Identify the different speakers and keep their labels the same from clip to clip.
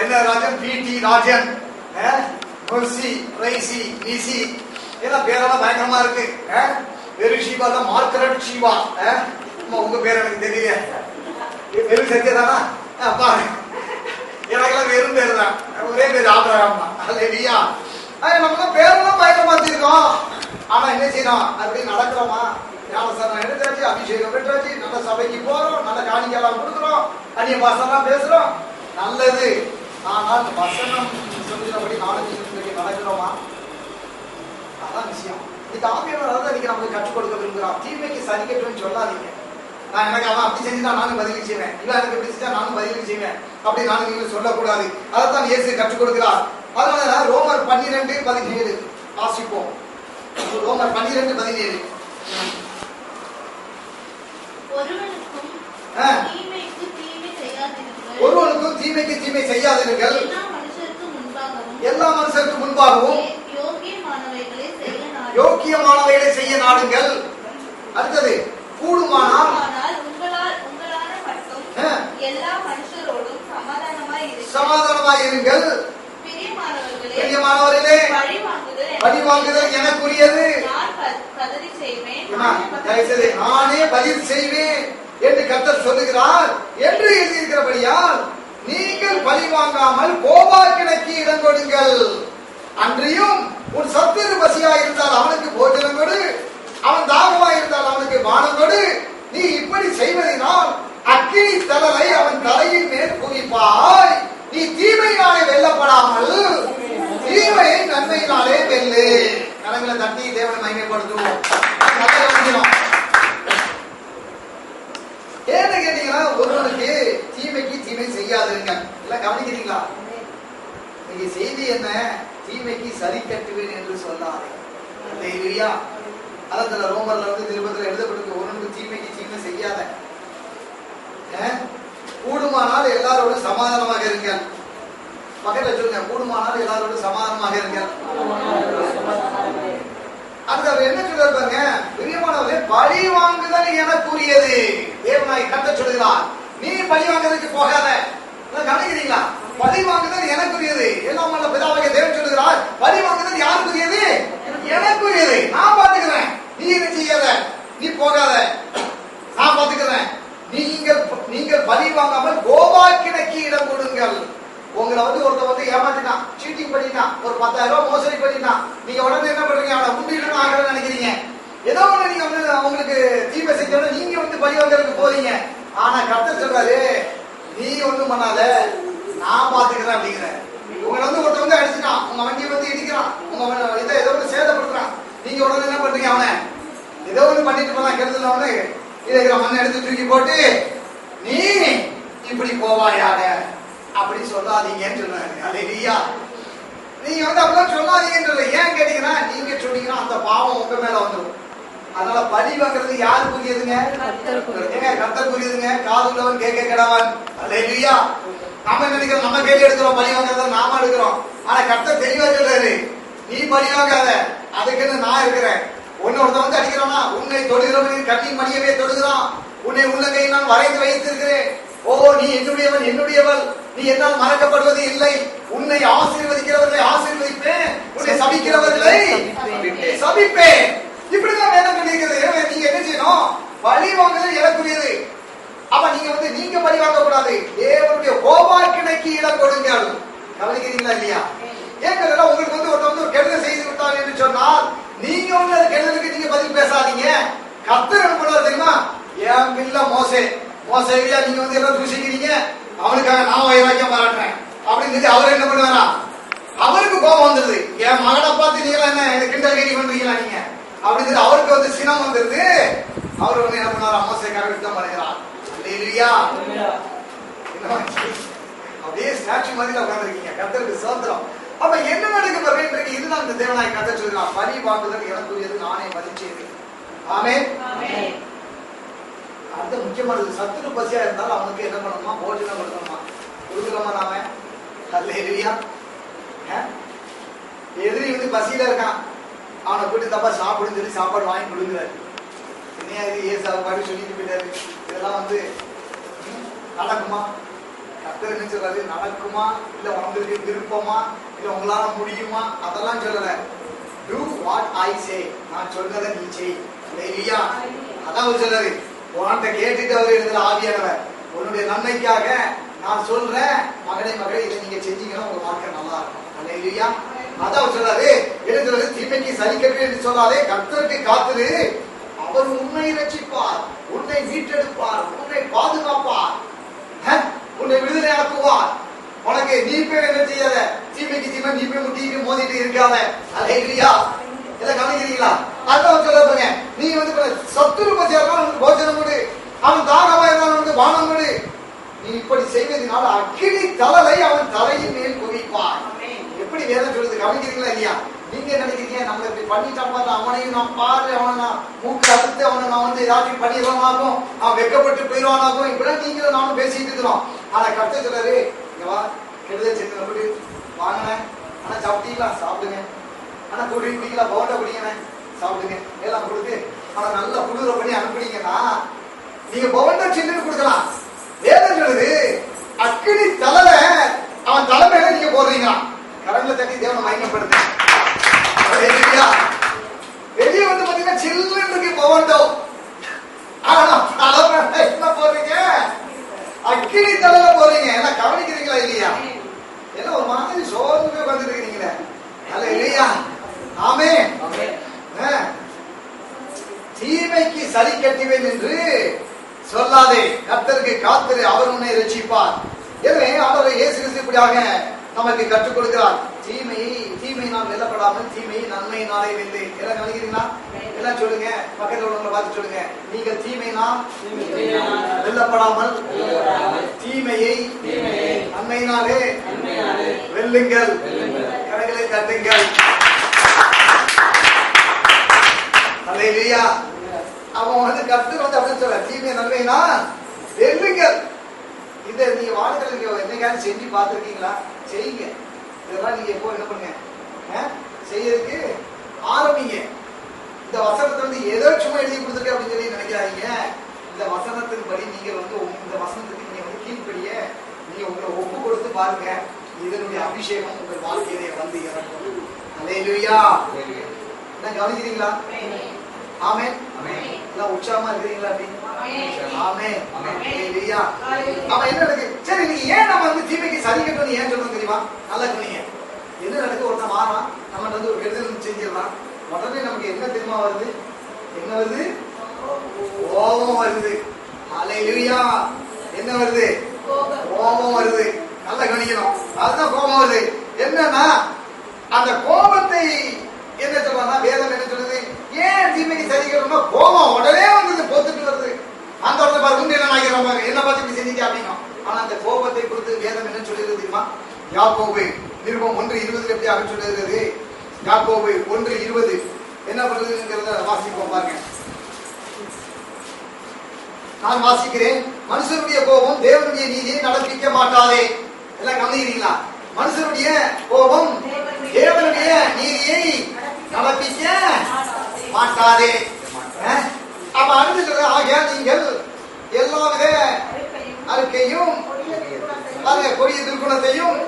Speaker 1: என்ன Rajan? P D Rajan. Morsi Raisi நிசி. இதெல்லாம் பேரெல்லாம் பயங்கரமா இருக்கு. அஹ், வெறு ஷீவா தான் மார்கரெட் ஷீவா உங்க பேர் எனக்கு தெரியல. வெறும் சத்யதானா அஹ், எனக்கெல்லாம் வெறும் பேர் தான். ஒரே பேர் ஆபரகம் தான். அல்லையா நம்ம பேரெல்லாம் பயங்கரமா வச்சிருக்கோம். ஆனா என்ன செய்யணும்? அப்படி நடக்கிறோமா? ஞானஸ்தானம் எடுத்தாச்சு அபிஷேகம் பெற்றாச்சு நல்ல சபைக்கு போறோம் நல்ல காணிக்கெல்லாம் கொடுக்குறோம் அந்நிய பாசம்லாம் பேசுறோம். நல்லது. ஆனால் வசனம் சொல்லுகிறபடி நிமிஷத்துக்கு நடக்கிறோமா அதான் விஷயம். இந்த ஆவியானவர் அதான் இன்னைக்கு நமக்கு கற்றுக் கொடுக்க விரும்புகிறான் தீமைக்கு சரிக்கட்டும்னு சொல்லாதீங்க. நான் எனக்கு அவன் அப்படி செஞ்சுட்டா நானும் பதிலுக்கு செய்வேன். இவன் எனக்கு இப்படி செஞ்சா நானும் பதிலுக்கு செய்வேன். அப்படி நானும் நீங்களும் சொல்லக்கூடாது. அதைத்தான் இயேசு கற்றுக் கொடுக்கிறார். அதனால ரோமர் பன்னிரெண்டு பதினேழு. வாசிப்போம். ரோமர் பன்னிரெண்டு பதினேழு.
Speaker 2: ஒருவனுக்கும்
Speaker 1: ஆ.
Speaker 2: தீமைக்கு தீமை செய்யாதிருங்கள்.
Speaker 1: ஒருவனுக்கும் தீமைக்கு தீமை செய்யாதீர்கள்
Speaker 2: எல்லா மனுஷருக்கு முன்பாகவும் யோக்கியமானவைகளை செய்ய நாடுங்கள்.
Speaker 1: அடுத்தது கூடுமானால்
Speaker 2: சமாதானமாய் இருங்கள்.
Speaker 1: சமாதானமாய்
Speaker 2: பிரியமானவர்களே, பழி வாங்குதல்
Speaker 1: எனக்குரியது
Speaker 2: நானே
Speaker 1: பதில் செய்வேன் என்று கத்தர் சொல்லுகிறார் என்று எழுதியிருக்கிறபடியால் பழி வாங்காமல் கோபாக்கிணைக்கு இடம் கொடுங்கள். அன்றியும் உன் சத்துரு பசியா இருந்தால் அவனுக்கு போஜனம் கொடு. அவன் தாகமா இருந்தால் அவனுக்கு பானம் கொடு. நீ இப்படி செய்வதனால் அக்கினி தலலை அவன் தலையின் மேல் குவிப்பாய். நீ தீமையினாலே வெல்லப்படாமல் தீமையை நன்மையினாலே வெல்லு. கரங்களை தட்டி தேவனை மகிமைப்படுத்துவோம். ஏன்னு கேட்டீங்கன்னா ஒருவனுக்கு தீமைக்கு தீமை செய்யாதுங்க. எல்லாம் கவனிக்கிறீங்களா? இன்னைக்கு செய்தி என்ன? தீமைக்கு சரி கட்டுவேன் என்று சொன்னா இல்லையா? அதான் ரோமர்ல வந்து திருப்பத்தில் எழுதப்பட்டிருக்கு ஒன்று தீமைக்கு தீமை செய்யாத. அஹ்? கூடுமானால் எல்லாரோடும் சமாதானமாக இருங்க பக்கத்துல சொல்லுங்க கூடுமானால் எல்லாரோடும் சமாதானமாக இருங்க அது அவர் என்ன சொல்றாங்க பிரியமானவர்களே பழி வாங்குதல் கூறியது தேவனாய் கத்த சொல்கிறார். நீ பழி வாங்குறதுக்கு போகாத. கவனிக்கிறீங்களா? பழி வாங்குதல் எனக்குரியது. எல்லாம் வல்ல பிதாவாகிய தேவன் சொல்லுகிறார் பழி வாங்குதல் யாருக்குரியது? எனக்குரியது. நான் பாத்துக்கிறேன் நீ என்ன செய்யாத? நீ போகாத. நான் பாத்துக்கிறேன் நீங்கள் நீங்கள் பழி வாங்காமல் கோபாக்கிணைக்கு இடம் கொடுங்கள். உங்களை வந்து ஒருத்தன் வந்து ஏமாத்திட்டான். சீட்டிங் பண்ணிட்டான். ஒரு பத்தாயிரம் ரூபாய் மோசடி பண்ணிட்டான். நீங்க உடனே என்ன பண்றீங்க? அவனை உண்டிடணும் ஆகணும்னு நினைக்கிறீங்க. ஏதோ ஒண்ணு நீங்க வந்து அவங்களுக்கு தீமை செஞ்சோட நீங்க வந்து பழி வாங்குறதுக்கு போறீங்க. ஆனா கத்த சொல்றாரு நீ ஒண்ணும் பண்ணாத. நான் பாத்துக்கிறேன் அப்படிங்கிற. உங்களை வந்து ஒருத்தவங்க அடிச்சுட்டான். உங்க வண்டியை வந்து இடிக்கிறான். உங்க இதை ஏதோ ஒன்று சேதப்படுத்துறான். நீங்க உடனே என்ன பண்றீங்க அவனை? ஏதோ ஒண்ணு பண்ணிட்டு போலாம் கெடுதல் அவனு. இருக்கிற மண்ணை எடுத்து தூக்கி போட்டு நீ இப்படி போவாயாக? அப்படி சொல்லாதீங்கன்னு சொன்னாரு அல்லையா நீங்க வந்து அப்படிலாம் சொல்லாதீங்கன்னு சொல்ல ஏன் கேட்டீங்கன்னா நீங்க சொன்னீங்கன்னா அந்த பாவம் உங்க மேல வந்துடும் அதனால பழி வாங்குறது யாருக்குரியதுங்க? ஏங்க கர்த்தருக்குரியதுங்க. காதுள்ளவன் கேட்க கிடவன். அல்லையா நம்ம நினைக்கிறோம்? நம்ம கேள்வி எடுக்கிறோம். பழி வாங்குறத நாம எடுக்கிறோம். ஆனா கர்த்தர் தெளிவா சொல்றாரு. நீ பழி வாங்காத. அதுக்குன்னு நான் இருக்கிறேன். ஒன்னு ஒருத்தன் வந்து அடிக்கிறானா? உன்னை தொடுகிறவனின் கட்டி மணியவே தொடுகிறான். உன்னை உள்ளங்கை நான் வரைந்து வைத்திருக்கிறேன். ஓ நீ என்னுடையவன் என்னுடையவள். நீ என்னால் மறக்கப்படுவது இல்லை. உன்னை ஆசீர்வதிக்கிறவர்களை ஆசீர்வதிப்பேன். உன்னை சபிக்கிறவர்களை சபிப்பேன் இப்படிதான் வேதம் சொல்லியிருக்கிறது எனவே நீங்க என்ன செய்யணும் பழி வாங்குதல் எனக்குரியது அப்ப நீங்க வந்து நீங்க பழி வாங்க கூடாது தேவனுடைய கோபாக்கிணைக்கு இடம் கொடுங்கள் கவனிக்கிறீங்களா இல்லையா ஏற்கனவே உங்களுக்கு வந்து ஒருத்தன் வந்து ஒரு கெடுதல் செய்து விட்டான் என்று சொன்னால் நீங்க வந்து அந்த கெடுதலுக்கு நீங்க பதில் பேசாதீங்க கத்தர் என்ன பண்ணுவார் தெரியுமா என் பிள்ளை மோசே மோசையா நீங்க வந்து எல்லாம் தூசிக்கிறீங்க அவனுக்காக நான் வைராக்கியம் பாராட்டுறேன் அப்படின்னு சொல்லி அவர் என்ன பண்ணுவாரா அவருக்கு கோபம் வந்துருது என் மகனை பார்த்து நீங்க கிண்டல் கேலி பண்றீங்களா நீங்க சொல்லி அவருக்கு வந்து சினம் வந்துருது அவர் வந்து என்ன பண்ணாரா? மோசைக்காக யுத்தம் பண்ணுகிறார் இல்லையா அப்படியே ஸ்டாச்சு மாதிரி உட்காந்துருக்கீங்க கத்தருக்கு சோத்திரம் அப்ப என்ன நடக்க போறேன் இதுதான் இந்த தேவனாய் கத்த சொல்றான் பலி வாங்குதல் எனக்குரியது நானே பதிச்சேது ஆமே அடுத்த முக்கியமானது சத்துரு பசியா இருந்தாலும் அவனுக்கு என்ன பண்ணணுமா? போஜனம் கொடுக்கணுமா கொடுக்கலாமா நாம? அல்ல இல்லையா எதிரி வந்து பசியில இருக்கான். அவனை கூட்டி தப்பா சாப்பிடுன்னு சொல்லி சாப்பாடு வாங்கி கொடுக்குறாரு. என்னையா இது? ஏ சாப்பாடு சொல்லிட்டு போயிட்டாரு? இதெல்லாம் வந்து நடக்குமா? கத்தர் என்ன சொல்றாரு? நடக்குமா? இல்ல உங்களுக்கு விருப்பமா? இல்ல உங்களால முடியுமா? அதெல்லாம் சொல்லல. டூ வாட் ஐ சே நான் சொன்னதை நீ செய். இல்லையா? அதான் அவர் சொல்றாரு. உன்கிட்ட கேட்டுட்டு அவர் எழுதுற ஆவியானவர் உன்னுடைய நன்மைக்காக நான் சொல்றேன். மகனை மகளே இதை நீங்க செஞ்சீங்கன்னா உங்க வாழ்க்கை நல்லா இருக்கும். இல்லையா? அதான் அவர் சொல்றாரு. எழுதுறது தீமைக்கு சலிக்கவே என்று சொல்லாதே கர்த்தருக்கு காத்துரு அவர் உன்னை ரட்சிப்பார் உன்னை மீட்டெடுப்பார் உன்னை பாதுகாப்பார். உன்னை விடுதலை ஆக்குவார். உனக்கு நீ பேர் என்ன செய்யாத? தீமைக்கு தீமை நீ போய் முட்டிட்டு மோதிட்டு இருக்காத. அலையா எல்லாம் கவனிக்கிறீங்களா? அதான் சொல்லுங்க நீ வந்து சத்துரு பசியா உனக்கு போஜனம் கொடு அவன் தாகமா இருந்தாலும் உனக்கு வானம் கொடு நீ இப்படி செய்வதனால அக்கினி தலலை அவன் தலையின் மேல் குவிப்பார் எப்படி வேதம் சொல்லுது கவனிக்கிறீங்களா இல்லையா நீங்க நினைக்கிறீங்க நம்ம இப்படி பண்ணிட்டான் பாரு அவனையும் நான் பாரு அவனை நான் மூக்கு அறுத்து அவனை நான் வந்து ஏதாச்சும் பண்ணிடுவானாகும் அவன் வெக்கப்பட்டு போயிடுவானாகும் இப்படிலாம் நீங்களும் நானும் பேசிட்டு இருக்கிறோம். ஆனா கருத்து சொல்றாரு இங்க வா கெடுதல் செஞ்சு நம்பி வாங்கினேன் ஆனா சாப்பிட்டீங்களா? சாப்பிடுங்க. ஆனா குடி குடிக்கலாம் போண்டா குடிங்கண்ணே. சாப்பிடுங்க. எல்லாம் கொடுத்து ஆனா நல்லா குளிர பண்ணி அனுப்புனீங்கன்னா நீங்க பவுண்டா சின்ன கொடுக்கலாம். வேதம் சொல்லுது அக்கினி தலைல அவன் தலைமையில நீங்க போடுறீங்களா கரண்ல தட்டி தேவனை மயங்கப்படுத்து ஹalleluya. வெளிய வந்து பாத்தீங்கன்னா சில்லுன்னு இருக்கு பவண்டோ ஆனா தலைமையில என்ன போறீங்க அக்கினி தலையில போறீங்க என்ன கவனிக்கிறீங்களா இல்லையா? என்ன ஒரு மாதிரி சோர்ந்து வந்துட்டு இருக்கீங்களே அல்ல இல்லையா? ஆமே. தீமைக்கு சரி கட்டுவேன் என்று சொல்லாதே. கர்த்தருக்கு காத்திரு அவர் உன்னை ரசிப்பார் எனவே ஆண்டவர் இயேசு கிறிஸ்து இப்படியாக நமக்கு கற்றுக் கொடுக்கிறார். தீமையை தீமை நாம் வெல்லப்படாமல் தீமையை நன்மையினாலே வெல்லு எல்லாம் நினைக்கிறீங்களா எல்லாம் சொல்லுங்க. பக்கத்துல உள்ளவங்களை பார்த்து சொல்லுங்க. நீங்கள் தீமை நாம் வெல்லப்படாமல் தீமையை நன்மையினாலே வெல்லுங்கள். கரங்களை தட்டுங்கள். இல்லையா அவன் வந்து கத்து வந்து அப்படின்னு சொல்ல தீமை நன்மைனா வெல்லுங்கள். இதை நீங்க வாழ்க்கையில் என்னைக்காவது செஞ்சு பார்த்துருக்கீங்களா? செய்யுங்க. இதெல்லாம் நீங்க எப்போ என்ன பண்ணுங்க? செய்யறதுக்கு ஆரம்பிங்க. இந்த வசனத்தை வந்து ஏதோ சும்மா எழுதி கொடுத்துருக்க அப்படின்னு சொல்லி நினைக்கிறாங்க இந்த வசனத்தின் படி நீங்க வந்து இந்த வசனத்துக்கு நீங்க வந்து கீழ்ப்படிய நீங்க உங்களை ஒப்பு கொடுத்து பாருங்க. இதனுடைய அபிஷேகம் உங்கள் வாழ்க்கையிலே வந்து இறங்கும். அல்லேலூயா என்ன கவனிக்கிறீங்களா? ஆமென் எல்லாம் உற்சாகமா இருக்கிறீங்களா அப்படி ஆமென் அல்லேலூயா அப்ப என்ன நடக்கு சரி நீங்க ஏன் நம்ம வந்து தீமைக்கு சரி கட்டணும் ஏன் சொல்றோம் தெரியுமா நல்லா சொன்னீங்க என்ன நடக்கு ஒருத்தன் மாறான் நம்ம வந்து ஒரு கெடுதல் செஞ்சிடலாம் உடனே நமக்கு என்ன தெரியுமா வருது என்ன வருது கோபம் வருது அல்லேலூயா என்ன வருது கோபம் வருது நல்லா கவனிக்கணும் அதுதான் கோபம் வருது என்னன்னா அந்த கோபத்தை என்ன சொல்றாங்கன்னா வேதம் என்ன சொல்றது ஏன் தீமைக்கு சரி கட்டணும்னா கோபம் உடனே வந்தது போத்துட்டு வருது உண்டு என்ன பார்த்து இப்படி செஞ்சீங்க அப்படின்னா? ஆனா அந்த கோபத்தை குறித்து வேதம் என்ன சொல்லுகிறது தெரியுமா? யாக்கோபு நிருபம் ஒன்று இருபதுல எப்படி அப்படின்னு சொல்லுகிறது யாக்கோபு ஒன்று இருபது. என்ன பண்ணுறதுங்கிறத வாசிப்போம் பாருங்க. நான் வாசிக்கிறேன். மனுஷனுடைய கோபம் தேவனுடைய நீதியை நடப்பிக்க மாட்டாதே. எல்லாம் கவனிக்கிறீங்களா? மனுஷனுடைய கோபம் தேவனுடைய நீதியை நடப்பிக்க மாட்டாதே. அஹ்? அப்ப அடுத்து சொல்ற ஆகையால் நீங்கள் எல்லாவித அறிக்கையும் பாருங்க கொடிய துர்க்குணத்தையும்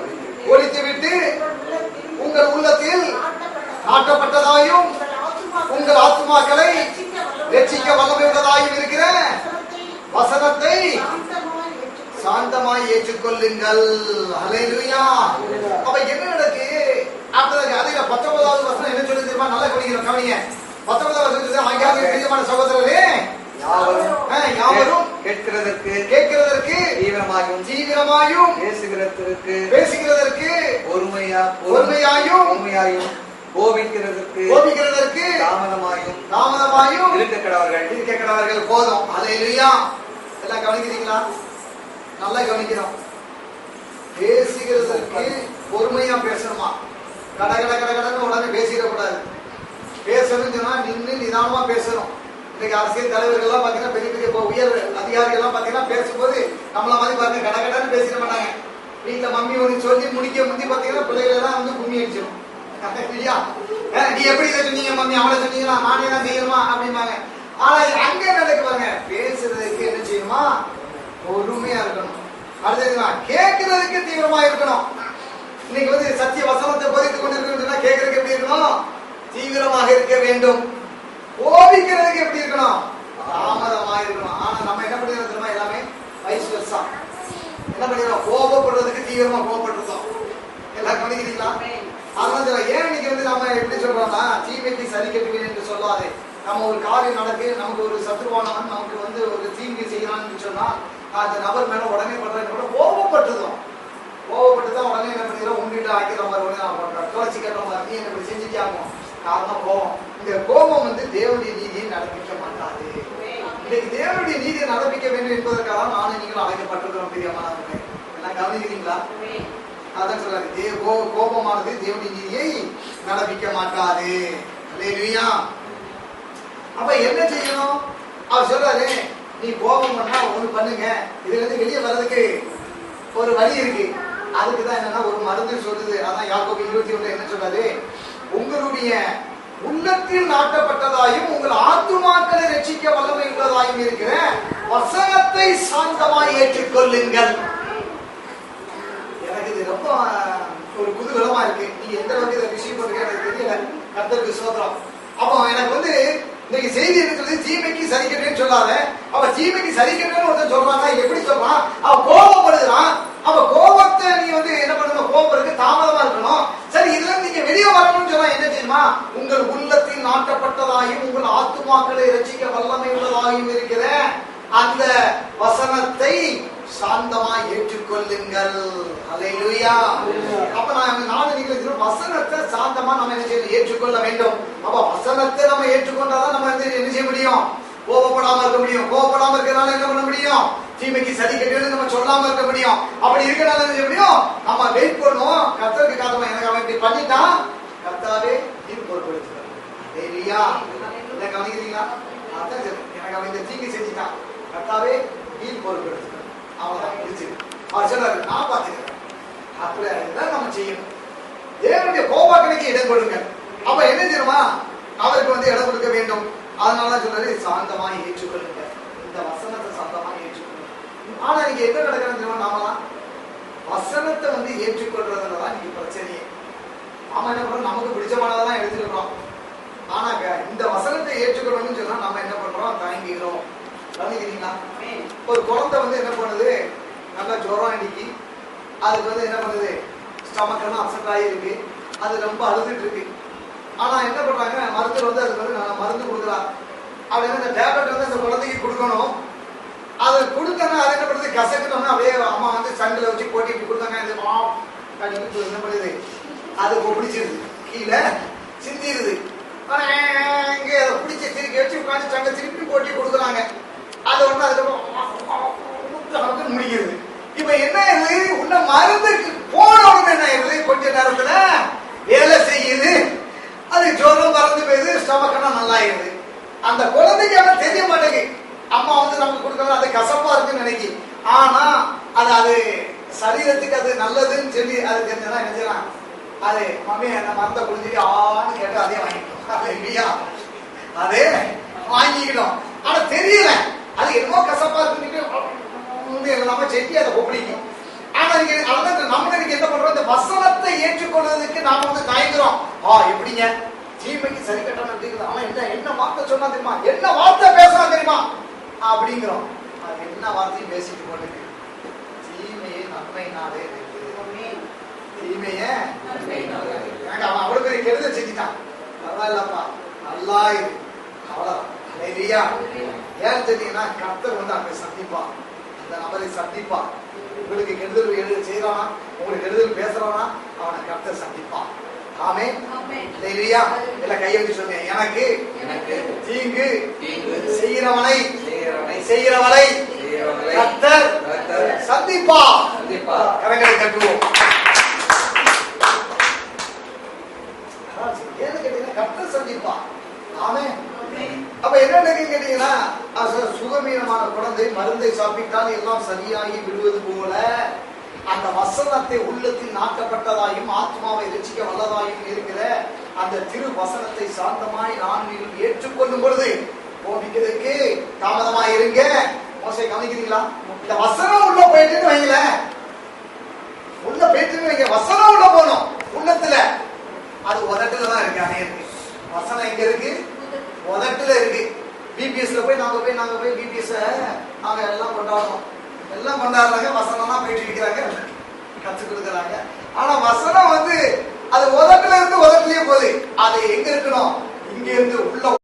Speaker 1: ஒழித்து விட்டு உங்கள் உள்ளத்தில் நாட்டப்பட்டதாயும் உங்கள் ஆத்மாக்களை ரட்சிக்க வல்லமையுள்ளதாயும் இருக்கிற வசனத்தை சாந்தமாய் ஏற்றுக்கொள்ளுங்கள். ஹalleluya. அப்ப என்ன நடக்கு? அதுல 19வது வசனம் என்ன தெரியுமா? நல்லா கவனிக்கணும் கவனிங்க. 19வது வசனம் பிரியமான சகோதரரே
Speaker 3: யாவரும்.
Speaker 1: யாவரும்
Speaker 3: கேட்கிறதற்கு
Speaker 1: கேட்கிறதற்கு
Speaker 3: தீவிரமாயும்
Speaker 1: தீவிரமாயும்
Speaker 3: பேசுகிறதற்கு
Speaker 1: பேசுகிறதற்கு
Speaker 3: பொறுமையா
Speaker 1: பொறுமையாயும்
Speaker 3: பொறுமையாயும் கோபிக்கிறதற்கு
Speaker 1: கோபிக்கிறதற்கு
Speaker 3: தாமதமாயும்
Speaker 1: தாமதமாயும்
Speaker 3: இருக்க கடவர்கள்
Speaker 1: இருக்கிறவர்கள் போதும். ஹalleluya எல்லாம் கவனிக்கிறீங்களா? நல்லா கவனிக்கணும் பேசுகிறதற்கு பொறுமையா பேசணுமா? கட கட கட கடன்னு உடனே பேசிடக்கூடாது. பேசணும்னு சொன்னா நின்று நிதானமா பேசணும். இன்னைக்கு அரசியல் தலைவர்கள்லாம் பாத்தீங்கன்னா பெரிய பெரிய இப்போ உயர் அதிகாரிகள்லாம் பாத்தீங்கன்னா பேசும்போது நம்மள மாதிரி பாருங்க கட கடன்னு பேசிட மாட்டாங்க. வீட்டுல மம்மி ஒன்று சொல்லி முடிக்க முந்தி பாத்தீங்கன்னா பிள்ளைகள் எல்லாம் வந்து கும்மி அடிச்சிடும் இல்லையா? நீ எப்படி இதை சொன்னீங்க மம்மி? அவளை சொன்னீங்களா? நானே தான் செய்யணுமா? அப்படிம்பாங்க. ஆனா அங்க நடக்கு பாருங்க. பேசுறதுக்கு என்ன செய்யணுமா? பொறுமையா இருக்கணும். அடுத்தது கேட்கறதுக்கு தீவிரமா இருக்கணும். இன்னைக்கு வந்து சத்திய வசனத்தை போதித்துக் கொண்டிருக்கணும் கேட்கறதுக்கு எப்படி இருக்கணும்? தீவிரமாக இருக்க வேண்டும். கோபிக்கிறதுக்கு எப்படி இருக்கணும்? தாமதமா இருக்கணும் ஆனா நம்ம என்ன பண்ணிடுறோம் தெரியுமா? எல்லாமே வயசு வருஷம் என்ன பண்ணிடுறோம்? கோபப்படுறதுக்கு தீவிரமா கோபப்பட்டிருக்கோம். எல்லாம் கவனிக்கிறீங்களா? அதனால ஏன் இன்னைக்கு வந்து நம்ம எப்படி சொல்றோம்னா தீமைக்கு சரி கட்டுவேன் என்று சொல்லாது. நம்ம ஒரு காரியம் நடக்கு நமக்கு ஒரு சத்ருவானவன் நமக்கு வந்து ஒரு தீங்கு செய்யலாம்னு சொன்னா அந்த நபர் மேல உடனே பண்றேன்னு கூட கோபப்பட்டுதோம் கோபப்பட்டு தான் உடனே என்ன பண்ணிடுறோம்? உங்ககிட்ட ஆக்கிற மாதிரி உடனே நான் பண்றேன் துளச்சி கட்டுற மாதிரி நீ என்ன செஞ்சுட்டே ஆகும் காரணம் கோபம். இந்த கோபம் வந்து தேவனுடைய நீதியை நடப்பிக்க மாட்டாது. இன்னைக்கு தேவனுடைய நீதியை நடப்பிக்க வேண்டும் என்பதற்காக நானும் நீங்களும் அழைக்கப்பட்டிருக்கிறோம் பிரியமானவர்களே எல்லாம் கவனிக்கிறீங்களா? அதான் சொல்றாரு. தேவ கோ- கோபமானது தேவனுடைய நீதியை நடப்பிக்க மாட்டாது. இல்லையா அப்ப என்ன செய்யணும்? அவர் சொல்றாரு நீ கோபம் பண்ணா ஒண்ணு பண்ணுங்க. இதுல இருந்து வெளியே வர்றதுக்கு ஒரு வழி இருக்கு. அதுக்கு தான் என்னன்னா ஒரு மருந்து சொல்லுது. அதான் யாக்கோபு இருபத்தி ஒண்ணு என்ன சொல்றாரு? உங்களுடைய உள்ளத்தில் நாட்டப்பட்டதாயும் உங்கள் ஆத்துமாக்களை ரட்சிக்க வல்லமை உள்ளதாயும் இருக்கிற வசனத்தை சாந்தமாய் ஏற்றுக்கொள்ளுங்கள். எனக்கு இது ரொம்ப ஒரு குதூகலமா இருக்கு. நீ எந்த வகையில விஷயம் ரிசீவ் பண்றீங்க எனக்கு தெரியல. கத்தருக்கு சோதரம் அப்போ எனக்கு வந்து இன்னைக்கு செய்தி இருக்கிறது ஜீமைக்கு சரிக்கட்டேன்னு சொல்லாத. அவ ஜீமைக்கு சரிக்கட்டேன்னு ஒருத்தன் சொல்றானா எப்படி சொல்றான்? அவ கோபப்படுகிறான். அவ கோபத்தை நீ வந்து என்ன பண்ணணும்? கோபப்படுறதுக்கு தாமதமா இருக்கணும் சரி இதுல இருந்து நீங்க வெளியே வரணும்னு சொன்னா என்ன செய்யுமா உங்கள் உள்ளத்தில் உள்ளதாயும் உங்கள் ஆத்துமாக்களை ரசிக்க வல்லமை உள்ளதாயும் இருக்கிற அந்த வசனத்தை சாந்தமா ஏற்றுக்கொள்ளுங்கள். அப்ப நான் நாலு நிகழ்ச்சி வசனத்தை சாந்தமா நம்ம என்ன செய்யணும்? ஏற்றுக்கொள்ள வேண்டும். அப்ப வசனத்தை நம்ம ஏற்றுக்கொண்டாதான் நம்ம என்ன செய்ய முடியும்? கோபப்படாம இருக்க முடியும். கோபப்படாம இருக்கிறனால என்ன பண்ண முடியும்? தீமைக்கு சரி கட்டியது நம்ம சொல்லாம இருக்க முடியும். அப்படி இருக்கிறனால என்ன செய்ய முடியும்? நம்ம வெயிட் பண்ணுவோம் கத்தருக்கு காரணம் எனக்கு அவன் இப்படி பண்ணிட்டான் கத்தாவே நீ பொறுப்படுத்துகிறார் இல்லையா இதை கவனிக்கிறீங்களா அதான் சரி எனக்கு அவன் இந்த தீங்கு செஞ்சுட்டான். கத்தாவே நீ பொறுப்படுத்துகிறார் அவ்வளவுதான் முடிச்சு அவர் சொல்றாரு நான் பார்த்துக்கிறேன். இருந்தால் நம்ம செய்யணும். தேவனுடைய கோபாக்கணைக்கு இடம் கொடுங்க அப்ப என்ன தெரியுமா? அவருக்கு வந்து இடம் கொடுக்க வேண்டும். அதனால தான் சொல்றாரு சாந்தமாய் ஏற்றுக்கொள்ளுங்க இந்த வசனத்தை சாந்தமாக ஏற்றுக்கொள்ளுங்க ஆனா நீங்க என்ன நடக்கிறது தெரியுமா நாமலாம் வசனத்தை வந்து ஏற்றுக்கொள்றதுல தான் நீங்க பிரச்சனையே. நாம என்ன பண்றோம்? நமக்கு பிடிச்சமானதான் எடுத்துக்கிறோம் ஆனா இந்த வசனத்தை ஏற்றுக்கொள்ளணும்னு சொன்னா நம்ம என்ன பண்றோம்? தயங்குகிறோம். கவனிக்கிறீங்களா ஒரு குழந்தை வந்து என்ன பண்ணுது? நல்லா ஜுரம் இன்னைக்கு அதுக்கு வந்து என்ன பண்ணுது? ஸ்டமக் எல்லாம் அப்செட் ஆகிருக்கு அது ரொம்ப அழுதுட்டு இருக்கு. ஆனா என்ன பண்றாங்க? மருத்துவர் வந்து அதுக்கு வந்து நான் மருந்து கொடுக்குறா. அப்படின்னு இந்த டேப்லெட் வந்து அந்த குழந்தைக்கு கொடுக்கணும். அது கொடுத்தனா அது என்ன பண்ணுது? கசக்கிட்டோம்னா அப்படியே அம்மா வந்து சங்கில வச்சு போட்டி இப்படி கொடுத்தாங்க. இது அப்படின்னு என்ன பண்ணுது? அது பிடிச்சிருது கீழே சிந்திருது. ஆனா, இங்கே அதை பிடிச்சி திருப்பி வச்சு உட்காந்து சங்க திருப்பி போட்டி கொடுக்குறாங்க. அது வந்து அதுக்கப்புறம் முடிக்கிறது இப்ப என்ன ஆயிருது உன்ன மருந்துக்கு போன உடனே என்ன ஆயிருது கொஞ்ச நேரத்துல வேலை செய்யுது. அது ஜோரம் பறந்து போயிது ஸ்டமக்கெல்லாம் நல்லா ஆயிருது அந்த குழந்தைக்கு ஆனா தெரிய மாட்டேங்குது. அம்மா வந்து நமக்கு கொடுக்கறது அது கசப்பா இருக்குன்னு நினைக்கி ஆனா அது அது சரீரத்துக்கு அது நல்லதுன்னு சொல்லி அது தெரிஞ்சதான் என்ன செய்யலாம் அது மம்மி அந்த மரத்தை குடிச்சிட்டு ஆன்னு கேட்டு அதே வாங்கிக்கணும். அது இல்லையா? அதே வாங்கிக்கணும். ஆனா தெரியல. அது என்னமோ கசப்பா இருக்குன்னு நம்ம செட்டி அதை ஒப்பிடிக்கும். ஆனா நீங்க அதான் நம்ம இன்னைக்கு என்ன பண்றோம்? இந்த வசனத்தை ஏற்றுக்கொள்வதற்கு நாம வந்து தயங்குறோம். ஆ எப்படிங்க? தீமைக்கு சரி கட்டணம் அப்படிங்கிறது அவன் என்ன என்ன வார்த்தை சொன்னா தெரியுமா? என்ன வார்த்தை பேசுறான் தெரியுமா? அப்படிங்கிறோம். அது என்ன வார்த்தையும் பேசிட்டு போட்டு தீமையை நாளே இருக்கு தீமைய எனக்கு அவன் அவ்வளவு பெரிய கெடுதல் செஞ்சுட்டான். பரவாயில்லப்பா நல்லா இரு அவ்வளவுதான். இல்லையா ஏன் தெரியுங்கன்னா கர்த்தர் வந்து அங்க சந்திப்பான். அந்த நபரை சந்திப்பான். உங்களுக்கு கெடுதல் எழுத செய்யறானா உங்களுக்கு கெடுதல் பேசுறானா அவனை கர்த்தர் சந்திப்பான். ஆமே இல்லையா இல்ல கையை வச்சு சொன்னேன் எனக்கு
Speaker 3: எனக்கு
Speaker 1: தீங்கு செய்கிறவனை
Speaker 3: செய்கிறவனை
Speaker 1: கர்த்தர் சந்திப்பா
Speaker 3: சந்திப்பார்.
Speaker 1: கரங்களை கட்டுவோம் ஏன்னு கேட்டீங்கன்னா கர்த்தர் சந்திப்பா ஆமே அப்ப என்ன நினைக்கிறீங்க கேட்டீங்கன்னா அது சுகமீனமான குழந்தை மருந்தை சாப்பிட்டால் எல்லாம் சரியாகி விடுவது போல அந்த வசனத்தை உள்ளத்தில் நாட்டப்பட்டதாயும் ஆத்மாவை ரசிக்க வல்லதாயும் இருக்கிற அந்த திரு வசனத்தை சாந்தமாய் நான் ஏற்றுக்கொள்ளும் பொழுது கோபிக்கிறதுக்கு தாமதமா இருங்க. மோசை கவனிக்கிறீங்களா? இந்த வசனம் உள்ள போயிட்டுன்னு வைங்கள உள்ள போயிட்டுன்னு வைங்க. வசனம் உள்ள போகணும். உள்ளத்துல. அது உதட்டுல தான் இருக்கு அணையிருக்கு வசனம் எங்க இருக்கு? உதட்டுல இருக்கு. பிபிஎஸ்ல போய் நாங்க போய் நாங்க போய் பிபிஎஸ் நாங்க எல்லாம் கொண்டாடுறோம். எல்லாம் கொண்டாடுறாங்க வசனம்லாம் போயிட்டு இருக்கிறாங்க. கற்றுக் கொடுக்குறாங்க. ஆனா வசனம் வந்து அது உதட்டுல இருந்து உதட்டுலயே போகுது. அது எங்க இருக்கணும்? இங்க இருந்து உள்ள